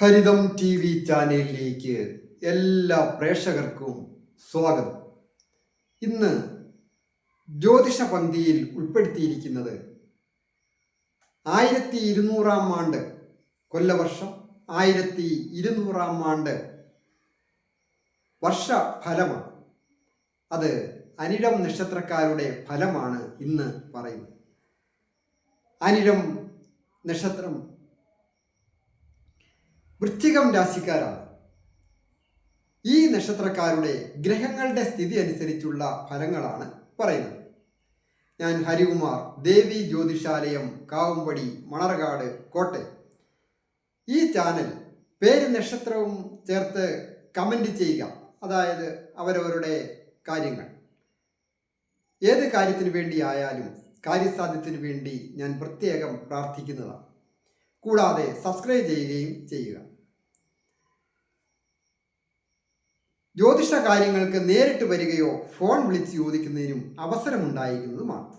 ഹരിതം T V ചാനലിലേക്ക് എല്ലാ പ്രേക്ഷകർക്കും സ്വാഗതം. ഇന്ന് ജ്യോതിഷ പന്തിയിൽ ഉൾപ്പെടുത്തിയിരിക്കുന്നത് ആയിരത്തി ഇരുന്നൂറാം ആണ്ട് കൊല്ലവർഷം ആയിരത്തി ഇരുന്നൂറാം ആണ്ട് വർഷഫലമാണ്. അത് അനിഴം നക്ഷത്രക്കാരുടെ ഫലമാണ് ഇന്ന് പറയുന്നത്. അനിഴം നക്ഷത്രം വൃശ്ചികം രാശിക്കാരാണ്. ഈ നക്ഷത്രക്കാരുടെ ഗ്രഹങ്ങളുടെ സ്ഥിതി അനുസരിച്ചുള്ള ഫലങ്ങളാണ് പറയുന്നത്. ഞാൻ ഹരികുമാർ ദേവി ജ്യോതിഷാലയം കാവുംപടി മണർകാട് കോട്ടയം. ഈ ചാനൽ പേര് നക്ഷത്രവും ചേർത്ത് കമന്റ് ചെയ്യുക. അതായത് അവരവരുടെ കാര്യങ്ങൾ. ഏത് കാര്യത്തിന് വേണ്ടി ആയാലും കാര്യസാധ്യത്തിന് വേണ്ടി ഞാൻ പ്രത്യേകം പ്രാർത്ഥിക്കുന്നതാണ്. കൂടാതെ സബ്സ്ക്രൈബ് ചെയ്യുകയും ചെയ്യുക. ജ്യോതിഷ കാര്യങ്ങൾക്ക് നേരിട്ട് വരികയോ ഫോൺ വിളിച്ച് ചോദിക്കുന്നതിനും അവസരമുണ്ടായിരിക്കുന്നതുമാണ്.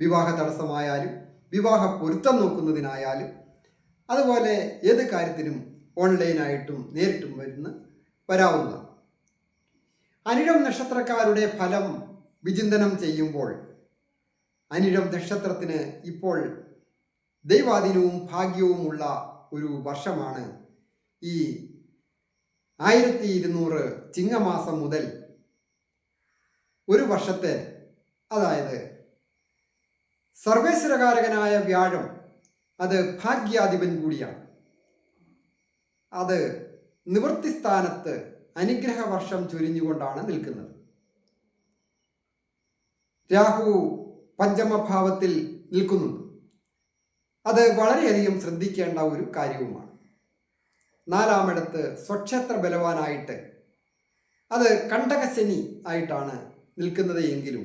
വിവാഹ തടസ്സമായാലും വിവാഹ പൊരുത്തം നോക്കുന്നതിനായാലും അതുപോലെ ഏത് കാര്യത്തിനും ഓൺലൈനായിട്ടും നേരിട്ടും വരുന്ന വരാവുന്നതാണ്. അനിഴം നക്ഷത്രക്കാരുടെ ഫലം വിചിന്തനം ചെയ്യുമ്പോൾ അനിഴം നക്ഷത്രത്തിന് ഇപ്പോൾ ദൈവാധീനവും ഭാഗ്യവുമുള്ള ഒരു വർഷമാണ് ഈ ആയിരത്തി ഇരുന്നൂറ് ചിങ്ങമാസം മുതൽ ഒരു വർഷത്തെ അതായത് സർവേശ്വരകാരകനായ വ്യാഴം അത് ഭാഗ്യാധിപൻ കൂടിയാണ്. അത് നിവൃത്തി സ്ഥാനത്ത് അനുഗ്രഹ വർഷം ചൊരിഞ്ഞുകൊണ്ടാണ് നിൽക്കുന്നത്. രാഹു പഞ്ചമഭാവത്തിൽ നിൽക്കുന്നുണ്ട്. അത് വളരെയധികം ശ്രദ്ധിക്കേണ്ട ഒരു കാര്യവുമാണ്. നാലാമിടത്ത് സ്വക്ഷേത്ര ബലവാനായിട്ട് അത് കണ്ടകശനി ആയിട്ടാണ് നിൽക്കുന്നത് എങ്കിലും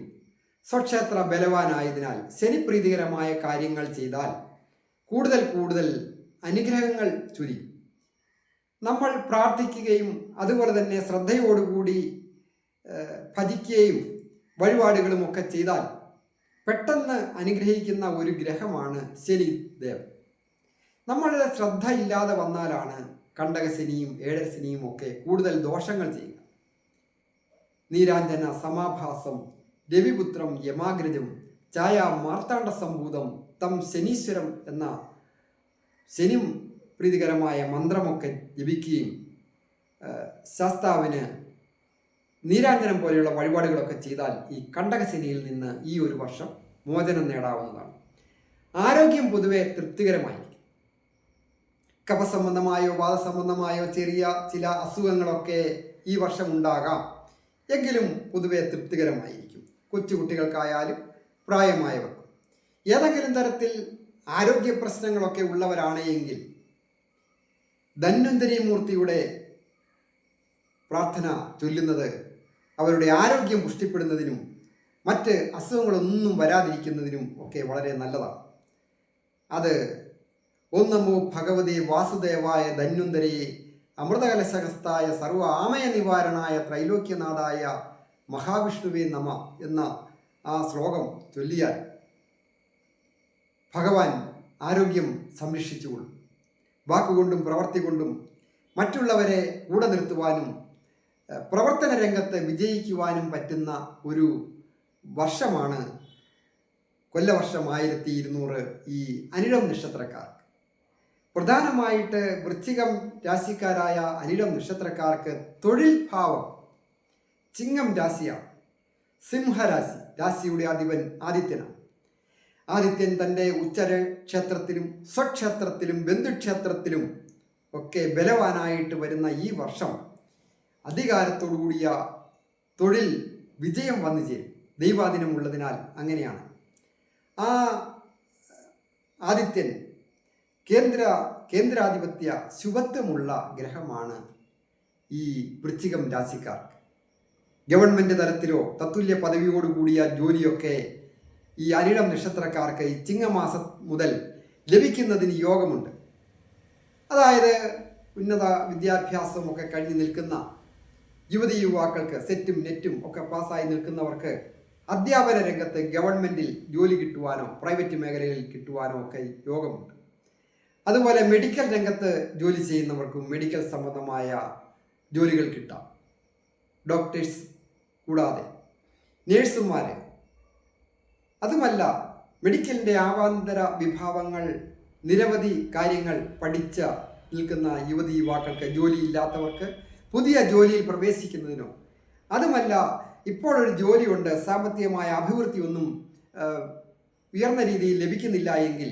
സ്വക്ഷേത്ര ബലവാനായതിനാൽ ശനിപ്രീതികരമായ കാര്യങ്ങൾ ചെയ്താൽ കൂടുതൽ കൂടുതൽ അനുഗ്രഹങ്ങൾ ചുരി. നമ്മൾ പ്രാർത്ഥിക്കുകയും അതുപോലെ തന്നെ ശ്രദ്ധയോടുകൂടി ഭജിക്കുകയും വഴിപാടുകളും ഒക്കെ ചെയ്താൽ പെട്ടെന്ന് അനുഗ്രഹിക്കുന്ന ഒരു ഗ്രഹമാണ് ശനി ദേവൻ നമ്മളുടെ ശ്രദ്ധ ഇല്ലാതെ വന്നാലാണ് കണ്ടകശനിയും ഏഴരശനിയും ഒക്കെ കൂടുതൽ ദോഷങ്ങൾ ചെയ്യുക. നീരാഞ്ജന സമാഭാസം രവിപുത്രം യമാഗ്രജം ഛായ മാർത്താണ്ഡ സംഭൂതം തം ശനീശ്വരം എന്ന ശനി പ്രീതികരമായ മന്ത്രമൊക്കെ ജപിക്കുകയും ശാസ്താവിന് നീരാഞ്ജനം പോലെയുള്ള വഴിപാടുകളൊക്കെ ചെയ്താൽ ഈ കണ്ടകശനിയിൽ നിന്ന് ഈ ഒരു വർഷം മോചനം നേടാവുന്നതാണ്. ആരോഗ്യം പൊതുവെ തൃപ്തികരമായിരിക്കും. കഫസംബന്ധമായോ വാദസംബന്ധമായോ ചെറിയ ചില അസുഖങ്ങളൊക്കെ ഈ വർഷം ഉണ്ടാകാം. എങ്കിലും പൊതുവെ തൃപ്തികരമായിരിക്കും. കൊച്ചുകുട്ടികൾക്കായാലും പ്രായമായവർക്കും. ഏതെങ്കിലും തരത്തിൽ ആരോഗ്യ പ്രശ്നങ്ങളൊക്കെ ഉള്ളവരാണ് എങ്കിൽ ധന്വന്തരി മൂർത്തിയുടെ പ്രാർത്ഥന ചൊല്ലുന്നത് അവരുടെ ആരോഗ്യം പുഷ്ടിപ്പെടുന്നതിനും മറ്റ് അസുഖങ്ങളൊന്നും വരാതിരിക്കുന്നതിനും ഒക്കെ വളരെ നല്ലതാണ്. അത് ഓം നമോ ഭഗവതി വാസുദേവായ ധന്വന്തരി അമൃതകലശകസ്ഥായ സർവ ആമയ നിവാരണായ ത്രൈലോക്യനാഥായ മഹാവിഷ്ണുവേ നമ എന്ന ആ ശ്ലോകം ചൊല്ലിയാൽ ഭഗവാൻ ആരോഗ്യം സംരക്ഷിച്ചുകൊള്ളും. വാക്കുകൊണ്ടും പ്രവർത്തി കൊണ്ടും മറ്റുള്ളവരെ കൂടെ നിർത്തുവാനും പ്രവർത്തന രംഗത്ത് വിജയിക്കുവാനും പറ്റുന്ന ഒരു വർഷമാണ് കൊല്ലവർഷം ആയിരത്തി ഇരുന്നൂറ് ഈ അനിഴം നക്ഷത്രക്കാർക്ക്. പ്രധാനമായിട്ട് വൃശ്ചികം രാശിക്കാരായ അനിലം നക്ഷത്രക്കാർക്ക് തൊഴിൽ ഭാവം. ചിങ്ങം രാശിയാണ്. സിംഹരാശി രാശിയുടെ അധിപൻ ആദിത്യനാണ്. ആദിത്യൻ തന്റെ ഉച്ചര ക്ഷേത്രത്തിലും സ്വക്ഷേത്രത്തിലും ബന്ധുക്ഷേത്രത്തിലും ഒക്കെ ബലവാനായിട്ട് വരുന്ന ഈ വർഷം അധികാരത്തോടുകൂടിയ തൊഴിൽ വിജയം വന്നു ചേരും. ദൈവാധീനമുള്ളതിനാൽ അങ്ങനെയാണ്. ആ ആദിത്യൻ കേന്ദ്ര കേന്ദ്രാധിപത്യ ശുഭത്വമുള്ള ഗ്രഹമാണ് ഈ വൃശ്ചികം രാശിക്കാർക്ക്. ഗവൺമെന്റ് തലത്തിലോ തത്തുല്യ പദവിയോടുകൂടിയ ജോലിയൊക്കെ ഈ അനിടം നക്ഷത്രക്കാർക്ക് ഈ ചിങ്ങമാസം മുതൽ ലഭിക്കുന്നതിന് യോഗമുണ്ട്. അതായത് ഉന്നത വിദ്യാഭ്യാസമൊക്കെ കഴിഞ്ഞ് നിൽക്കുന്ന യുവതി യുവാക്കൾക്ക് സെറ്റും നെറ്റും ഒക്കെ പാസ്സായി നിൽക്കുന്നവർക്ക് അധ്യാപന രംഗത്ത് ഗവൺമെന്റിൽ ജോലി കിട്ടുവാനോ പ്രൈവറ്റ് മേഖലയിൽ കിട്ടുവാനോ ഒക്കെ യോഗമുണ്ട്. അതുപോലെ മെഡിക്കൽ രംഗത്ത് ജോലി ചെയ്യുന്നവർക്കും മെഡിക്കൽ സംബന്ധമായ ജോലികൾ കിട്ടാം. ഡോക്ടേഴ്സ് കൂടാതെ നേഴ്സുമാർ അതുമല്ല മെഡിക്കലിന്റെ ആവാന്തര വിഭാവങ്ങൾ നിരവധി കാര്യങ്ങൾ പഠിച്ച നിൽക്കുന്ന യുവതി യുവാക്കൾക്ക് ജോലിയില്ലാത്തവർക്ക് പുതിയ ജോലിയിൽ പ്രവേശിക്കുന്നതിനോ അതുമല്ല ഇപ്പോഴൊരു ജോലിയുണ്ട് സാമ്പത്തികമായ അഭിവൃദ്ധി ഒന്നും ഉയർന്ന രീതിയിൽ ലഭിക്കുന്നില്ല എങ്കിൽ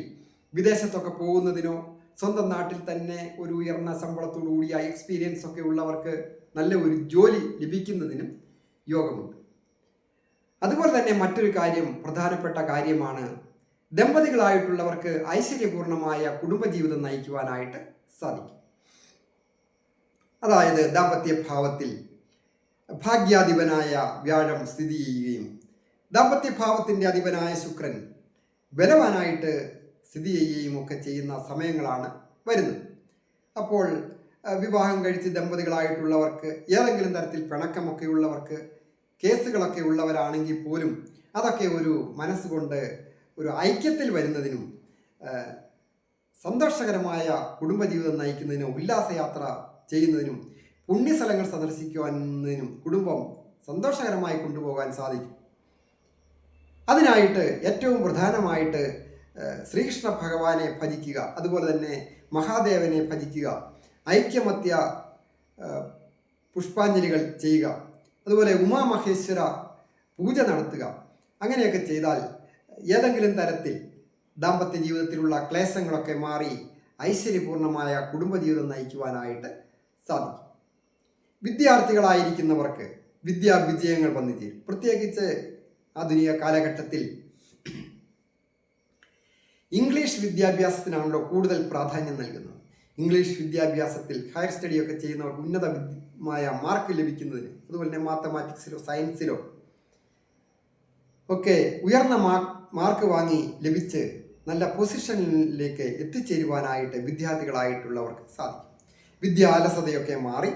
വിദേശത്തൊക്കെ പോകുന്നതിനോ സ്വന്തം നാട്ടിൽ തന്നെ ഒരു ഉയർന്ന ശമ്പളത്തോടു കൂടിയ എക്സ്പീരിയൻസ് ഒക്കെ ഉള്ളവർക്ക് നല്ല ഒരു ജോലി ലഭിക്കുന്നതിനും യോഗമുണ്ട്. അതുപോലെ തന്നെ മറ്റൊരു കാര്യം പ്രധാനപ്പെട്ട കാര്യമാണ് ദമ്പതികളായിട്ടുള്ളവർക്ക് ഐശ്വര്യപൂർണമായ കുടുംബജീവിതം നയിക്കുവാനായിട്ട് സാധിക്കും. അതായത് ദാമ്പത്യ ഭാവത്തിൽ ഭാഗ്യാധിപനായ വ്യാഴം സ്ഥിതി ചെയ്യുകയും ദാമ്പത്യ ഭാവത്തിന്റെ അധിപനായ ശുക്രൻ ബലവാനായിട്ട് സ്ഥിതി ചെയ്യുകയും ഒക്കെ ചെയ്യുന്ന സമയങ്ങളാണ് വരുന്നത്. അപ്പോൾ വിവാഹം കഴിച്ച് ദമ്പതികളായിട്ടുള്ളവർക്ക് ഏതെങ്കിലും തരത്തിൽ പിണക്കമൊക്കെ ഉള്ളവർക്ക് കേസുകളൊക്കെ ഉള്ളവരാണെങ്കിൽ പോലും അതൊക്കെ ഒരു മനസ്സുകൊണ്ട് ഒരു ഐക്യത്തിൽ വരുന്നതിനും സന്തോഷകരമായ കുടുംബജീവിതം നയിക്കുന്നതിനും ഉല്ലാസയാത്ര ചെയ്യുന്നതിനും പുണ്യസ്ഥലങ്ങൾ സന്ദർശിക്കുവാനും കുടുംബം സന്തോഷകരമായി കൊണ്ടുപോകാൻ സാധിക്കും. അതിനായിട്ട് ഏറ്റവും പ്രധാനമായിട്ട് ശ്രീകൃഷ്ണ ഭഗവാനെ ഭജിക്കുക അതുപോലെ തന്നെ മഹാദേവനെ ഭജിക്കുക ഐക്യമത്യ പുഷ്പാഞ്ജലികൾ ചെയ്യുക അതുപോലെ ഉമാമഹേശ്വര പൂജ നടത്തുക അങ്ങനെയൊക്കെ ചെയ്താൽ ഏതെങ്കിലും തരത്തിൽ ദാമ്പത്യ ജീവിതത്തിലുള്ള ക്ലേശങ്ങളൊക്കെ മാറി ഐശ്വര്യപൂർണമായ കുടുംബജീവിതം നയിക്കുവാനായിട്ട് സാധിക്കും. വിദ്യാർത്ഥികളായിരിക്കുന്നവർക്ക് വിദ്യാ വിജയങ്ങൾ വന്നു ചേരും പ്രത്യേകിച്ച് ആധുനിക കാലഘട്ടത്തിൽ ഇംഗ്ലീഷ് വിദ്യാഭ്യാസത്തിനാണല്ലോ കൂടുതൽ പ്രാധാന്യം നൽകുന്നത്. ഇംഗ്ലീഷ് വിദ്യാഭ്യാസത്തിൽ ഹയർ സ്റ്റഡിയൊക്കെ ചെയ്യുന്നവർക്ക് ഉന്നതമായ മാർക്ക് ലഭിക്കുന്നതിന് അതുപോലെ തന്നെ മാത്തമാറ്റിക്സിലോ സയൻസിലോ ഒക്കെ ഉയർന്ന മാർക്ക് വാങ്ങി ലഭിച്ച് നല്ല പൊസിഷനിലേക്ക് എത്തിച്ചേരുവാനായിട്ട് വിദ്യാർത്ഥികളായിട്ടുള്ളവർക്ക് സാധിക്കും. വിദ്യാലസതയൊക്കെ മാറി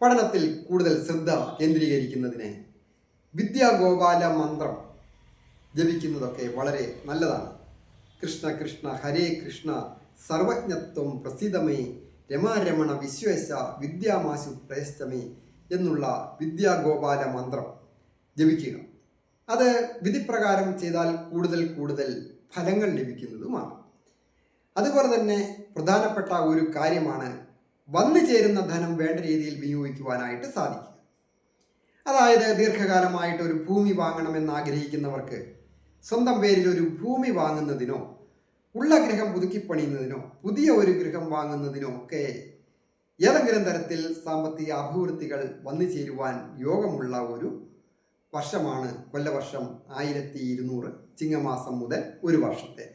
പഠനത്തിൽ കൂടുതൽ ശ്രദ്ധ കേന്ദ്രീകരിക്കുന്നതിന് വിദ്യാഗോപാല മന്ത്രം ജപിക്കുന്നതൊക്കെ വളരെ നല്ലതാണ്. കൃഷ്ണ കൃഷ്ണ ഹരേ കൃഷ്ണ സർവജ്ഞത്വം പ്രസിദ്ധമേ രമാരമണ വിശ്വേശ വിദ്യാമാശു പ്രേഷ്ടമേ എന്നുള്ള വിദ്യാഗോപാല മന്ത്രം ജപിക്കുക. അത് വിധിപ്രകാരം ചെയ്താൽ കൂടുതൽ കൂടുതൽ ഫലങ്ങൾ ലഭിക്കുന്നതുമാണ്. അതുപോലെ തന്നെ പ്രധാനപ്പെട്ട ഒരു കാര്യമാണ് വന്നു ചേരുന്ന ധനം വേണ്ട രീതിയിൽ വിനിയോഗിക്കുവാനായിട്ട് സാധിക്കുക. അതായത് ദീർഘകാലമായിട്ട് ഒരു ഭൂമി വാങ്ങണമെന്ന് ആഗ്രഹിക്കുന്നവർക്ക് സ്വന്തം പേരിൽ ഒരു ഭൂമി വാങ്ങുന്നതിനോ ഉള്ള ഗൃഹം പുതുക്കിപ്പണിയുന്നതിനോ പുതിയ ഒരു ഗൃഹം വാങ്ങുന്നതിനോ ഒക്കെ ഏതെങ്കിലും തരത്തിൽ സാമ്പത്തിക അഭിവൃദ്ധികൾ വന്നു ചേരുവാൻ യോഗമുള്ള ഒരു വർഷമാണ് കൊല്ലവർഷം ആയിരത്തി ഇരുന്നൂറ് ചിങ്ങമാസം മുതൽ ഒരു വർഷത്തെ.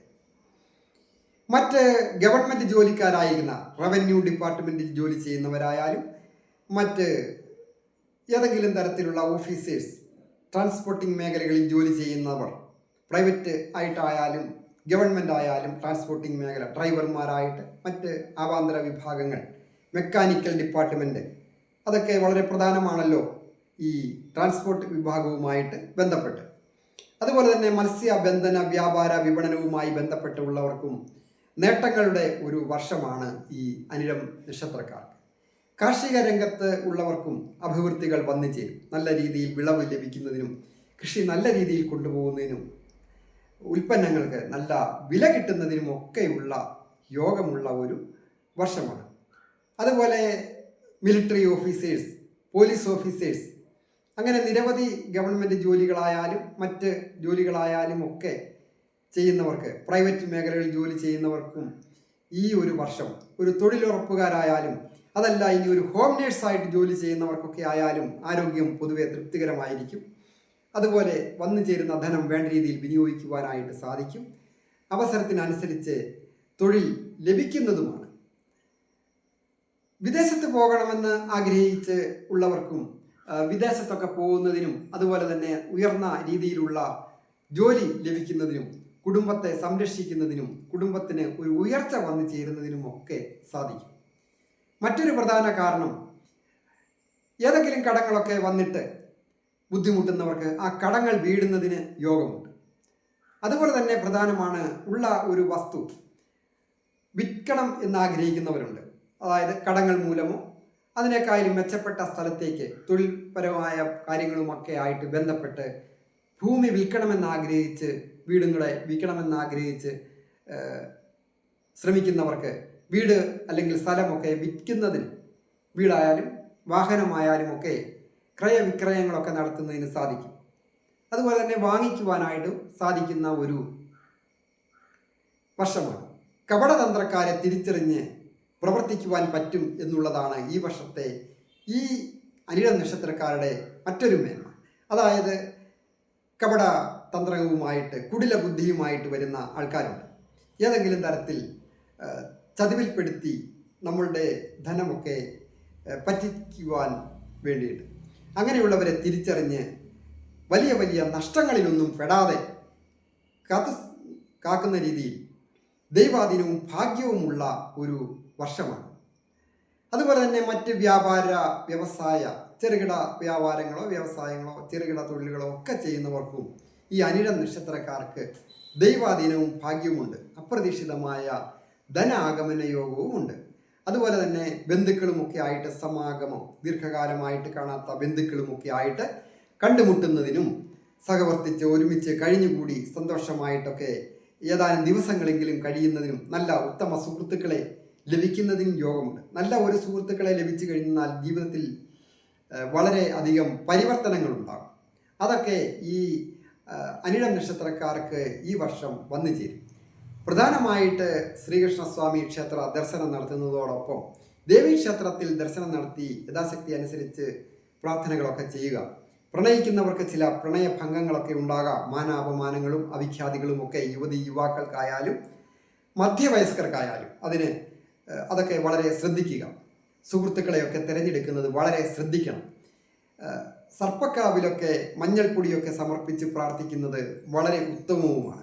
മറ്റ് ഗവൺമെന്റ് ജോലിക്കാരായിരുന്ന റവന്യൂ ഡിപ്പാർട്ട്മെന്റിൽ ജോലി ചെയ്യുന്നവരായാലും മറ്റ് ഏതെങ്കിലും തരത്തിലുള്ള ഓഫീസേഴ്സ് ട്രാൻസ്പോർട്ടിംഗ് മേഖലകളിൽ ജോലി ചെയ്യുന്നവർ പ്രൈവറ്റ് ആയിട്ടായാലും ഗവൺമെന്റ് ആയാലും ട്രാൻസ്പോർട്ടിംഗ് മേഖല ഡ്രൈവർമാരായിട്ട് മറ്റ് ആവാന്തര വിഭാഗങ്ങൾ മെക്കാനിക്കൽ ഡിപ്പാർട്ട്മെന്റ് അതൊക്കെ വളരെ പ്രധാനമാണല്ലോ ഈ ട്രാൻസ്പോർട്ട് വിഭാഗവുമായിട്ട് ബന്ധപ്പെട്ട്. അതുപോലെ തന്നെ മത്സ്യബന്ധന വ്യാപാര വിപണനവുമായി ബന്ധപ്പെട്ടുള്ളവർക്കും നേട്ടങ്ങളുടെ ഒരു വർഷമാണ് ഈ അനിഴം നക്ഷത്രക്കാർക്ക്. കാർഷിക രംഗത്ത് ഉള്ളവർക്കും അഭിവൃദ്ധികൾ വന്നു ചേരും നല്ല രീതിയിൽ വിളവ് ലഭിക്കുന്നതിനും കൃഷി നല്ല രീതിയിൽ കൊണ്ടുപോകുന്നതിനും ഉൽപ്പന്നങ്ങൾക്ക് നല്ല വില കിട്ടുന്നതിനും ഒക്കെയുള്ള യോഗമുള്ള ഒരു വർഷമാണ്. അതുപോലെ മിലിറ്ററി ഓഫീസേഴ്സ് പോലീസ് ഓഫീസേഴ്സ് അങ്ങനെ നിരവധി ഗവൺമെന്റ് ജോലികളായാലും മറ്റ് ജോലികളായാലും ഒക്കെ ചെയ്യുന്നവർക്ക് പ്രൈവറ്റ് മേഖലകളിൽ ജോലി ചെയ്യുന്നവർക്കും ഈ ഒരു വർഷം ഒരു തൊഴിലുറപ്പുകാരായാലും അതല്ല ഇനി ഒരു ഹോം നേഴ്സായിട്ട് ജോലി ചെയ്യുന്നവർക്കൊക്കെ ആയാലും ആരോഗ്യം പൊതുവെ തൃപ്തികരമായിരിക്കും. അതുപോലെ വന്നു ചേരുന്ന ധനം വേണ്ട രീതിയിൽ വിനിയോഗിക്കുവാനായിട്ട് സാധിക്കും. അവസരത്തിനനുസരിച്ച് തൊഴിൽ ലഭിക്കുന്നതുമാണ്. വിദേശത്ത് പോകണമെന്ന് ആഗ്രഹിച്ച് ഉള്ളവർക്കും വിദേശത്തൊക്കെ പോകുന്നതിനും അതുപോലെ തന്നെ ഉയർന്ന രീതിയിലുള്ള ജോലി ലഭിക്കുന്നതിനും കുടുംബത്തെ സംരക്ഷിക്കുന്നതിനും കുടുംബത്തിന് ഒരു ഉയർച്ച വന്നു ചേരുന്നതിനും ഒക്കെ സാധിക്കും. മറ്റൊരു പ്രധാന കാരണം ഏതെങ്കിലും കടങ്ങളൊക്കെ വന്നിട്ട് ബുദ്ധിമുട്ടുന്നവർക്ക് ആ കടങ്ങൾ വീടുന്നതിന് യോഗമുണ്ട്. അതുപോലെ തന്നെ പ്രധാനമാണ് ഉള്ള ഒരു വസ്തു. വിൽക്കണം എന്നാഗ്രഹിക്കുന്നവരുണ്ട്. അതായത് കടങ്ങൾ മൂലമോ അതിനേക്കാളും മെച്ചപ്പെട്ട സ്ഥലത്തേക്ക് തൊഴിൽപരമായ കാര്യങ്ങളുമൊക്കെ ആയിട്ട് ബന്ധപ്പെട്ട് ഭൂമി വിൽക്കണമെന്നാഗ്രഹിച്ച് വീടുകളെ വിൽക്കണമെന്നാഗ്രഹിച്ച് ശ്രമിക്കുന്നവർക്ക് വീട് അല്ലെങ്കിൽ സ്ഥലമൊക്കെ വിൽക്കുന്നതിന് വീടായാലും വാഹനമായാലും ഒക്കെ ക്രയവിക്രയങ്ങളൊക്കെ നടത്തുന്നതിന് സാധിക്കും. അതുപോലെ തന്നെ വാങ്ങിക്കുവാനായിട്ടും സാധിക്കുന്ന ഒരു വർഷമാണ്. കപടതന്ത്രക്കാരെ തിരിച്ചറിഞ്ഞ് പ്രവർത്തിക്കുവാൻ പറ്റും എന്നുള്ളതാണ് ഈ വർഷത്തെ ഈ അനിഴ നക്ഷത്രക്കാരുടെ മറ്റൊരു മേന്മ. അതായത് കപട തന്ത്രവുമായിട്ട് കുടില ബുദ്ധിയുമായിട്ട് വരുന്ന ആൾക്കാരുണ്ട്. ഏതെങ്കിലും തരത്തിൽ ചതിവിൽപ്പെടുത്തി നമ്മളുടെ ധനമൊക്കെ പറ്റിക്കുവാൻ വേണ്ടിയിട്ട്. അങ്ങനെയുള്ളവരെ തിരിച്ചറിഞ്ഞ് വലിയ വലിയ നഷ്ടങ്ങളിലൊന്നും പെടാതെ കാത്തു കാക്കുന്ന രീതിയിൽ ദൈവാധീനവും ഭാഗ്യവുമുള്ള ഒരു വർഷമാണ്. അതുപോലെ തന്നെ മറ്റ് വ്യാപാര വ്യവസായ ചെറുകിട വ്യാപാരങ്ങളോ വ്യവസായങ്ങളോ ചെറുകിട തൊഴിലുകളോ ഒക്കെ ചെയ്യുന്നവർക്കും ഈ അനിഴ നക്ഷത്രക്കാർക്ക് ദൈവാധീനവും ഭാഗ്യവുമുണ്ട്. അപ്രതീക്ഷിതമായ ധനാഗമന യോഗവും ഉണ്ട് അതുപോലെ തന്നെ ബന്ധുക്കളുമൊക്കെ ആയിട്ട് സമാഗമം ദീർഘകാലമായിട്ട് കാണാത്ത ബന്ധുക്കളുമൊക്കെ ആയിട്ട് കണ്ടുമുട്ടുന്നതിനും സഹവർത്തിച്ച് ഒരുമിച്ച് കഴിഞ്ഞുകൂടി സന്തോഷമായിട്ടൊക്കെ ഏതാനും ദിവസങ്ങളെങ്കിലും കഴിയുന്നതിനും നല്ല ഉത്തമ സുഹൃത്തുക്കളെ ലഭിക്കുന്നതിനും യോഗമുണ്ട്. നല്ല ഒരു സുഹൃത്തുക്കളെ ലഭിച്ചു കഴിഞ്ഞാൽ ജീവിതത്തിൽ വളരെ അധികം പരിവർത്തനങ്ങൾ ഉണ്ടാകും അതൊക്കെ ഈ അനിഴം നക്ഷത്രക്കാർക്ക് ഈ വർഷം വന്നു ചേരും. പ്രധാനമായിട്ട് ശ്രീകൃഷ്ണസ്വാമി ക്ഷേത്ര ദർശനം നടത്തുന്നതോടൊപ്പം ദേവീക്ഷേത്രത്തിൽ ദർശനം നടത്തി യഥാശക്തി അനുസരിച്ച് പ്രാർത്ഥനകളൊക്കെ ചെയ്യുക. പ്രണയിക്കുന്നവർക്ക് ചില പ്രണയഭംഗങ്ങളൊക്കെ ഉണ്ടാകാം. മാനാപമാനങ്ങളും അവിഖ്യാതികളും ഒക്കെ യുവതി യുവാക്കൾക്കായാലും മധ്യവയസ്കർക്കായാലും അതിന് അതൊക്കെ വളരെ ശ്രദ്ധിക്കുക. സുഹൃത്തുക്കളെയൊക്കെ തിരഞ്ഞെടുക്കുന്നത് വളരെ ശ്രദ്ധിക്കണം. സർപ്പക്കാവിലൊക്കെ മഞ്ഞൾപ്പൊടിയൊക്കെ സമർപ്പിച്ച് പ്രാർത്ഥിക്കുന്നത് വളരെ ഉത്തമവുമാണ്.